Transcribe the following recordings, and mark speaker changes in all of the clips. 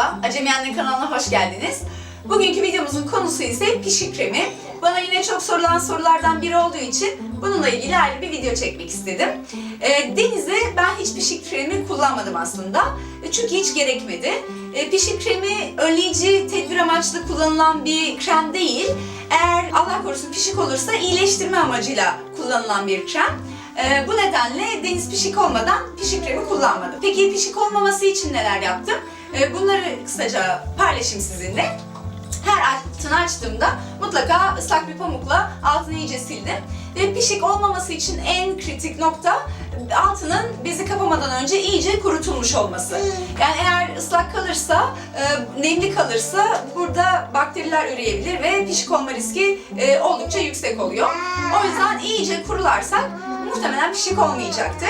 Speaker 1: Acemi Anne kanalına hoş geldiniz. Bugünkü videomuzun konusu ise pişik kremi. Bana yine çok sorulan sorulardan biri olduğu için bununla ilgili ayrı bir video çekmek istedim. Ee, Deniz'e ben hiç pişik kremi kullanmadım aslında. E, Çünkü hiç gerekmedi. E, pişik kremi önleyici tedbir amaçlı kullanılan bir krem değil. Eğer Allah korusun pişik olursa iyileştirme amacıyla kullanılan bir krem. Ee, bu nedenle deniz pişik olmadan pişik kremi kullanmadım. Peki pişik olmaması için neler yaptım? Ee, bunları kısaca paylaşayım sizinle. Her altını açtığımda mutlaka ıslak bir pamukla altını iyice sildim. Ve pişik olmaması için en kritik nokta altının bezi kapamadan önce iyice kurutulmuş olması. Yani eğer ıslak kalırsa, e, nemli kalırsa burada bakteriler üreyebilir ve pişik olma riski e, oldukça yüksek oluyor. O yüzden iyice kurularsak muhtemelen pişik olmayacaktır.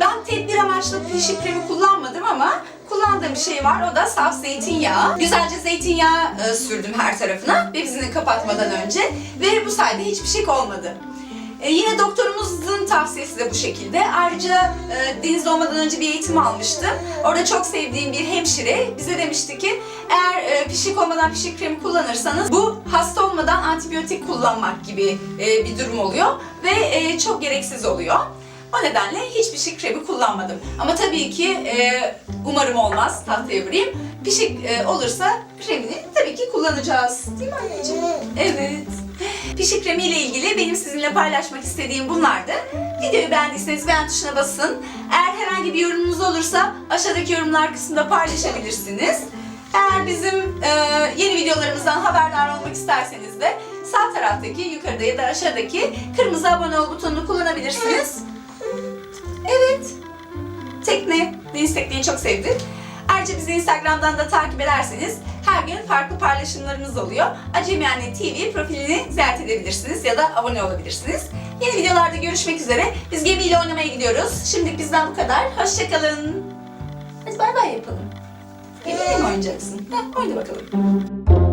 Speaker 1: Ben tedbir amaçlı pişik kremi kullanmadım ama kullandığım şey var. O da saf zeytinyağı. Güzelce zeytinyağı e, sürdüm her tarafına bezini kapatmadan önce ve bu sayede hiçbir şey olmadı. E, yine doktorumuzun tavsiyesi de bu şekilde. Ayrıca e, deniz olmadan önce bir eğitim almıştım. Orada çok sevdiğim bir hemşire bize demişti ki eğer e, pişik olmadan pişik kremi kullanırsanız bu hasta olmadan antibiyotik kullanmak gibi e, bir durum oluyor ve e, çok gereksiz oluyor. O nedenle hiç pişik kremi kullanmadım. Ama tabii ki e, umarım olmaz tahtaya vurayım. Pişik e, olursa kremini tabii ki kullanacağız. Değil mi anneciğim? Evet. Pişik kremi ile ilgili benim sizinle paylaşmak istediğim bunlardı. Videoyu beğendiyseniz beğen tuşuna basın. Eğer herhangi bir yorumunuz olursa aşağıdaki yorumlar kısmında paylaşabilirsiniz. Eğer bizim e, yeni videolarımızdan haberdar olmak isterseniz de sağ taraftaki yukarıda ya da aşağıdaki kırmızı abone ol butonunu kullanabilirsiniz. Evet. Tekne, Deniz Tekne'yi çok sevdim. Ayrıca bizi Instagram'dan da takip ederseniz her gün farklı paylaşımlarımız oluyor. Acemi Anne TV profilini ziyaret edebilirsiniz ya da abone olabilirsiniz. Yeni videolarda görüşmek üzere. Biz gemiyle oynamaya gidiyoruz. Şimdilik bizden bu kadar. Hoşçakalın. Hadi bay bay yapalım. Gemiyle mi oynayacaksın? Heh, oyna bakalım.